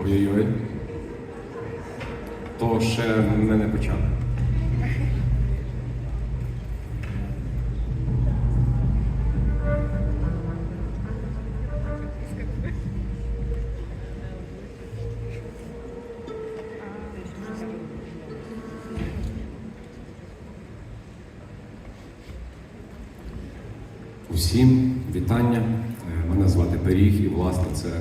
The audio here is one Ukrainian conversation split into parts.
Ой-ой-ой. То ще ми не почали. Усім вітання. Е, Мене звати Пиріг, і власне це е,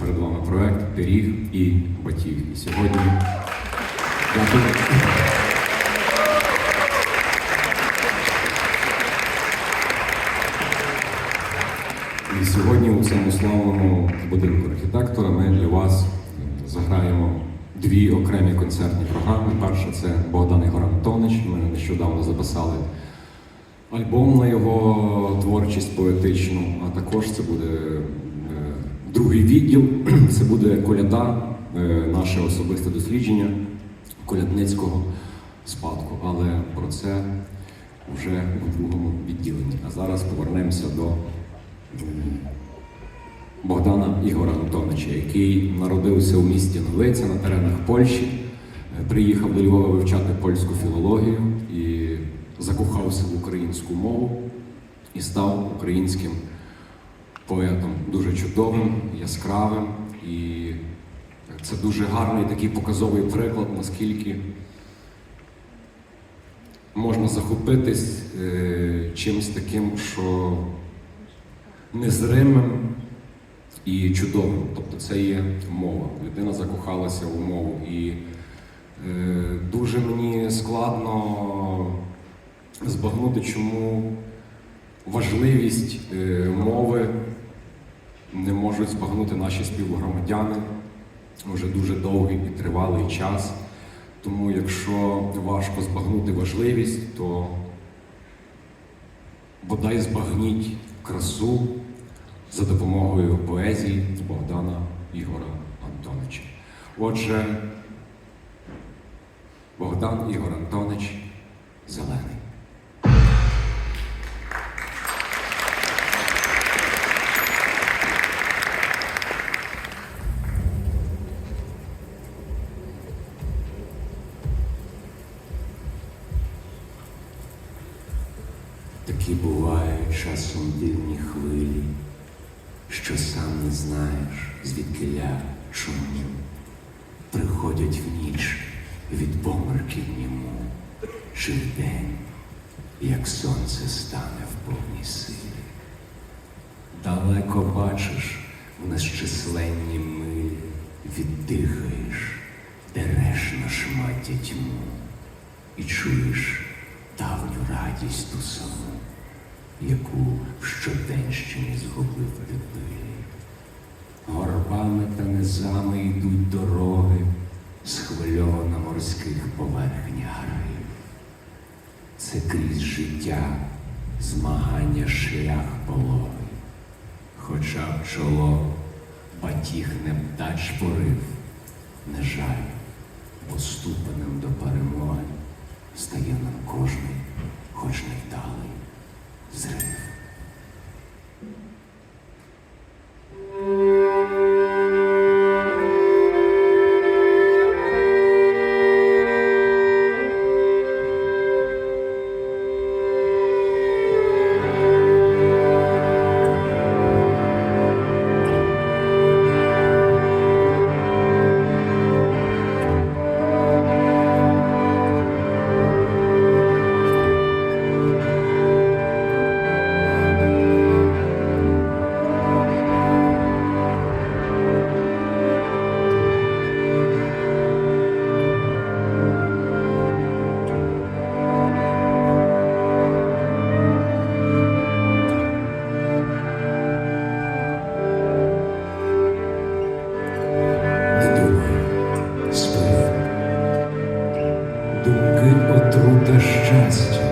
перед вами проект Пиріг і Батіг. І сьогодні дякую. І сьогодні у цьому славному будинку архітектора ми для вас заграємо дві окремі концертні програми. Перша це Богдан Ігор Антонич. Ми нещодавно записали альбом на його творчість поетичну, а також це буде е, другий відділ. Це буде коляда, е, наше особисте дослідження колядницького спадку. Але про це вже у другому відділенні. А зараз повернемося до Богдана Ігора Антоновича, який народився у місті Новиця на теренах Польщі, е, приїхав до Львова вивчати польську філологію і закохався в українську мову і став українським поетом дуже чудовим, яскравим. І це дуже гарний такий показовий приклад, наскільки можна захопитись е, чимось таким, що незримим і чудовим. Тобто це є мова. Людина закохалася у мову. І е, дуже мені складно збагнути, чому важливість е, мови не можуть збагнути наші співгромадяни вже дуже довгий і тривалий час. Тому якщо важко збагнути важливість, то бодай збагніть красу за допомогою поезії Богдана Ігора Антоновича. Отже, Богдан Ігор Антонович Зелений. Такі бувають часом дивні хвилі, що сам не знаєш, звідкиля чому приходять в ніч від померків ньому, чи в день, як сонце стане в повній силі. Далеко бачиш в незчисленні милі, віддихаєш, дереш на шматі тьму і чуєш давню радість ту саму, яку в щоденщині згубив дебилі. Горбами та низами йдуть дороги, схвильована морських поверхнях граїв. Це крізь життя, змагання шлях пологий. Хоча б чоло батіг не вдач порив, не жаль, бо ступенем до перемоги стає нам кожний, хоч невдалий Safe. Думки отрута щастя.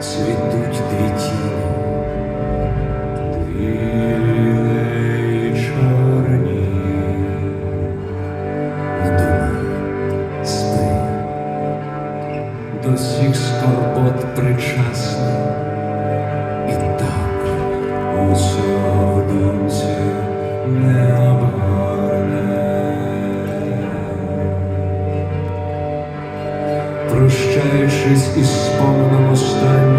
Цвітуть дві тіні, дві. До всіх скорбот причасний. Вернувшись із споменом останнім